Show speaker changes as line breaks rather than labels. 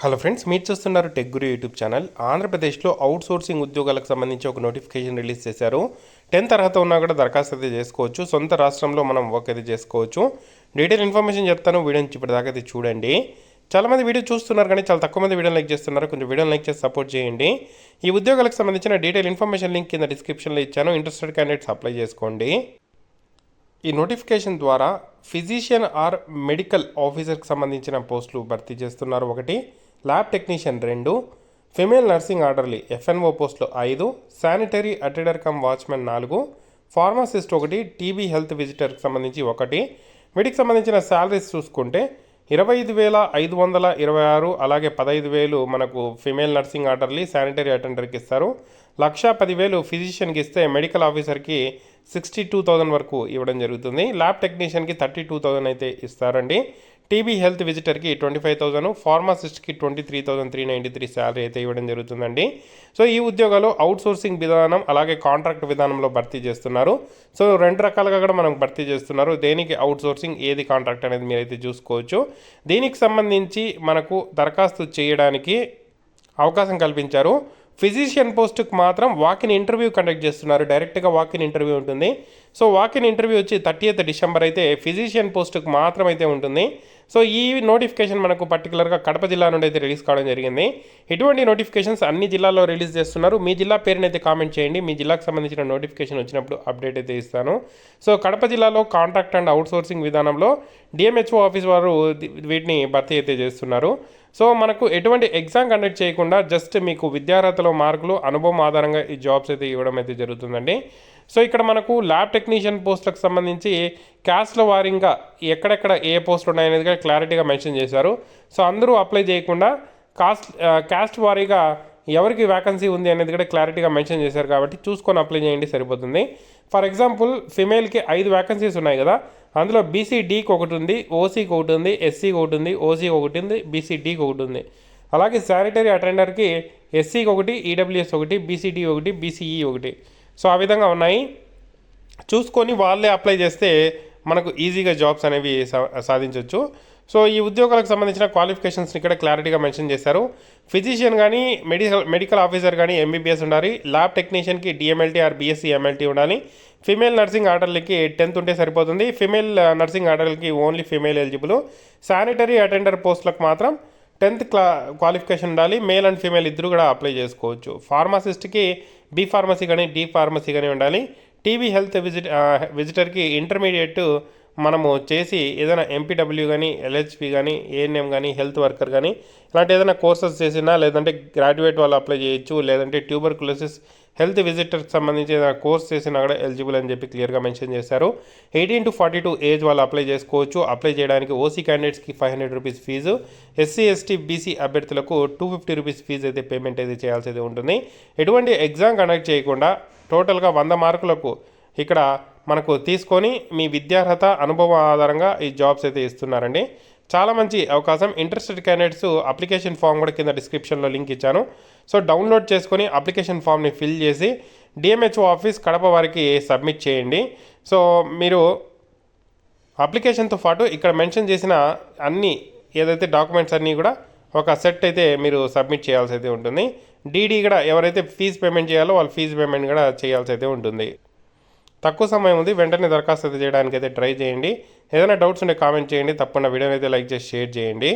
Hello friends మీరు చూస్తున్నారు tech గురు YouTube channel ఆంధ్రప్రదేశ్లో అవుట్ సోర్సింగ్ ఉద్యోగాలకు సంబంధించి ఒక నోటిఫికేషన్ రిలీజ్ చేశారు. టెన్త్ అర్హత ఉన్నా కూడా దరఖాస్తు అయితే చేసుకోవచ్చు. సొంత రాష్ట్రంలో మనం వర్క్ అయితే చేసుకోవచ్చు. డీటెయిల్ ఇన్ఫర్మేషన్ చెప్తాను. వీడియోని ఇప్పటిదాకా అయితే చూడండి. చాలా మంది వీడియో చూస్తున్నారు కానీ చాలా తక్కువ మంది వీడియో లైక్ చేస్తున్నారు. కొంచెం వీడియో లైక్ చేసి సపోర్ట్ చేయండి. ఈ ఉద్యోగాలకు సంబంధించిన డీటెయిల్ ఇన్ఫర్మేషన్ లింక్ కింద డిస్క్రిప్షన్లో ఇచ్చాను. ఇంట్రెస్టెడ్ క్యాండిడేట్స్ అప్లై చేసుకోండి. ఈ నోటిఫికేషన్ ద్వారా ఫిజిషియన్ ఆర్ మెడికల్ ఆఫీసర్కి సంబంధించిన పోస్టులు భర్తీ చేస్తున్నారు. ఒకటి ల్యాబ్ టెక్నీషియన్ రెండు ఫిమేల్ నర్సింగ్ ఆర్డర్లీ ఎఫ్ఎన్ఓ పోస్టులు ఐదు శానిటరీ అటెండర్ కమ్ వాచ్మెన్ నాలుగు ఫార్మసిస్ట్ ఒకటి టీబీ హెల్త్ విజిటర్కి సంబంధించి ఒకటి వీటికి సంబంధించిన శాలరీస్ చూసుకుంటే ఇరవై ఐదు వేల ఐదు వందల ఇరవై ఆరు అలాగే పదహైదు వేలు మనకు ఫిమేల్ నర్సింగ్ ఆర్డర్లీ శానిటరీ అటెండర్కి ఇస్తారు. లక్షా పదివేలు ఫిజిషియన్కి ఇస్తే మెడికల్ ఆఫీసర్కి సిక్స్టీ టూ థౌజండ్ వరకు ఇవ్వడం జరుగుతుంది. ల్యాబ్ టెక్నీషియన్కి థర్టీ టూ థౌజండ్ అయితే ఇస్తారండి. టీబీ హెల్త్ విజిటర్కి twenty five thousand ఫార్మాసిస్ట్కి twenty three thousand three ninety three salary అయితే ఇవ్వడం జరుగుతుందండి. సో ఈ ఉద్యోగాలు అవుట్ సోర్సింగ్ విధానం అలాగే కాంట్రాక్ట్ విధానంలో భర్తీ చేస్తున్నారు. సో రెండు రకాలుగా కూడా మనం భర్తీ చేస్తున్నారు. దేనికి అవుట్ సోర్సింగ్ ఏది కాంట్రాక్ట్ అనేది మీరైతే చూసుకోవచ్చు. దీనికి సంబంధించి మనకు దరఖాస్తు చేయడానికి అవకాశం కల్పించారు. ఫిజిషియన్ పోస్ట్కి మాత్రం వాకిన్ ఇంటర్వ్యూ కండక్ట్ చేస్తున్నారు. డైరెక్ట్గా వాకిన్ ఇంటర్వ్యూ ఉంటుంది. సో వాకిన్ ఇంటర్వ్యూ వచ్చి థర్టీ డిసెంబర్ అయితే ఫిజిషియన్ పోస్ట్కి మాత్రం అయితే ఉంటుంది. సో ఈ నోటిఫికేషన్ మనకు పర్టికులర్గా కడప జిల్లా నుండి అయితే రిలీజ్ కావడం జరిగింది. ఇటువంటి నోటిఫికేషన్స్ అన్ని జిల్లాల్లో రిలీజ్ చేస్తున్నారు. మీ జిల్లా పేరుని అయితే కామెంట్ చేయండి. మీ జిల్లాకు సంబంధించిన నోటిఫికేషన్ వచ్చినప్పుడు అప్డేట్ అయితే ఇస్తాను. సో కడప జిల్లాలో కాంట్రాక్ట్ అండ్ అవుట్సోర్సింగ్ విధానంలో డిఎంహెచ్ఓ ఆఫీస్ వారు వీటిని భర్తీ అయితే చేస్తున్నారు. సో మనకు ఎటువంటి ఎగ్జామ్ కండక్ట్ చేయకుండా జస్ట్ మీకు విద్యార్హతలో మార్కులు అనుభవం ఆధారంగా ఈ జాబ్స్ అయితే ఇవ్వడం అయితే జరుగుతుందండి. సో ఇక్కడ మనకు ల్యాబ్ టెక్నీషియన్ పోస్టులకు సంబంధించి క్యాస్ట్ల వారీగా ఎక్కడెక్కడ ఏ పోస్టులు ఉన్నాయనేది క్లారిటీగా మెన్షన్ చేశారు. సో అందరూ అప్లై చేయకుండా కాస్ట్ క్యాస్ట్ వారీగా ఎవరికి వ్యాకన్సీ ఉంది అనేది కూడా క్లారిటీగా మెన్షన్ చేశారు కాబట్టి చూసుకొని అప్లై చేయండి సరిపోతుంది. ఫర్ ఎగ్జాంపుల్ ఫిమేల్కి ఐదు వ్యాకన్సీస్ ఉన్నాయి కదా అందులో బీసీడీకి ఒకటి ఉంది ఓసీకి ఒకటి ఉంది ఎస్సీకి ఒకటి ఉంది ఓసీకి ఒకటి ఉంది బీసీడీకి ఒకటి ఉంది. అలాగే శానిటరీ అటెండర్కి ఎస్సీకి ఒకటి ఈడబ్ల్యూఎస్ ఒకటి బీసీడీ ఒకటి బీసీఈ ఒకటి. సో ఆ విధంగా ఉన్నాయి. చూసుకొని వాళ్ళే అప్లై చేస్తే మనకు ఈజీగా జాబ్స్ అనేవి సా- సాధించవచ్చు సో ఈ ఉద్యోగాలకు సంబంధించిన క్వాలిఫికేషన్స్ని ఇక్కడ క్లారిటీగా మెన్షన్ చేశారు. ఫిజిషియన్ కానీ మెడికల్ మెడికల్ ఆఫీసర్ కానీ ఎంబీబీఎస్ ఉండాలి. ల్యాబ్ టెక్నీషియన్కి డిఎంఎల్టీ ఆర్ బీఎస్సీ ఎంఎల్టీ ఉండాలి. ఫిమేల్ నర్సింగ్ ఆర్డర్లకి టెన్త్ ఉంటే సరిపోతుంది. Female nursing ఆర్డర్లకి only female eligible sanitary attender పోస్టులకు మాత్రం టెన్త్ క్లా క్వాలిఫికేషన్ ఉండాలి. మేల్ అండ్ ఫీమేల్ ఇద్దరు కూడా అప్లై చేసుకోవచ్చు. ఫార్మసిస్ట్కి బి ఫార్మసీ కానీ డి ఫార్మసీ కానీ ఉండాలి. టీవీ హెల్త్ విజిట్ విజిటర్కి ఇంటర్మీడియట్ మనము చేసి ఏదైనా ఎంపీడబ్ల్యూ కానీ ఎల్హెచ్పి కానీ ఏఎన్ఎం కానీ హెల్త్ వర్కర్ కానీ ఇలాంటి ఏదైనా కోర్సెస్ చేసినా లేదంటే గ్రాడ్యుయేట్ వాళ్ళు అప్లై చేయొచ్చు లేదంటే ట్యూబర్ క్లోసెస్ హెల్త్ విజిటర్కి సంబంధించి ఏదైనా కోర్స్ చేసినా కూడా ఎలిజిబుల్ అని చెప్పి క్లియర్గా మెన్షన్ చేశారు. Eighteen to forty two age వాళ్ళు అప్లై చేసుకోవచ్చు. అప్లై చేయడానికి ఓసీ క్యాండిడేట్స్కి five hundred rupees fee SC ST BC అభ్యర్థులకు టూ ఫిఫ్టీ రూపీస్ ఫీజు అయితే పేమెంట్ అయితే చేయాల్సి ఉంటుంది. ఎటువంటి ఎగ్జామ్ కండక్ట్ చేయకుండా టోటల్గా వంద మార్కులకు ఇక్కడ మనకు తీసుకొని మీ విద్యార్హత అనుభవం ఆధారంగా ఈ జాబ్స్ అయితే ఇస్తున్నారండి. చాలా మంచి అవకాశం. ఇంట్రెస్టెడ్ క్యాండిడేట్స్ అప్లికేషన్ ఫామ్ కూడా కింద డిస్క్రిప్షన్లో లింక్ ఇచ్చాను. సో డౌన్లోడ్ చేసుకొని అప్లికేషన్ ఫామ్ని ఫిల్ చేసి డిఎంహెచ్ఓ ఆఫీస్ కడప వారికి సబ్మిట్ చేయండి. సో మీరు అప్లికేషన్తో పాటు ఇక్కడ మెన్షన్ చేసిన అన్ని ఏదైతే డాక్యుమెంట్స్ అన్నీ కూడా ఒక సెట్ అయితే మీరు సబ్మిట్ చేయాల్సి అయితే ఉంటుంది. డీడీ కూడా ఎవరైతే ఫీజు పేమెంట్ చేయాలో వాళ్ళు ఫీజు పేమెంట్ కూడా చేయాల్సి అయితే ఉంటుంది. తక్కువ సమయం ఉంది వెంటనే దరఖాస్తు అయితే చేయడానికి అయితే ట్రై చేయండి. ఏదైనా డౌట్స్ ఉంటే కామెంట్ చేయండి తప్పకుండా వీడియోని అయితే లైక్ చేసి షేర్ చేయండి.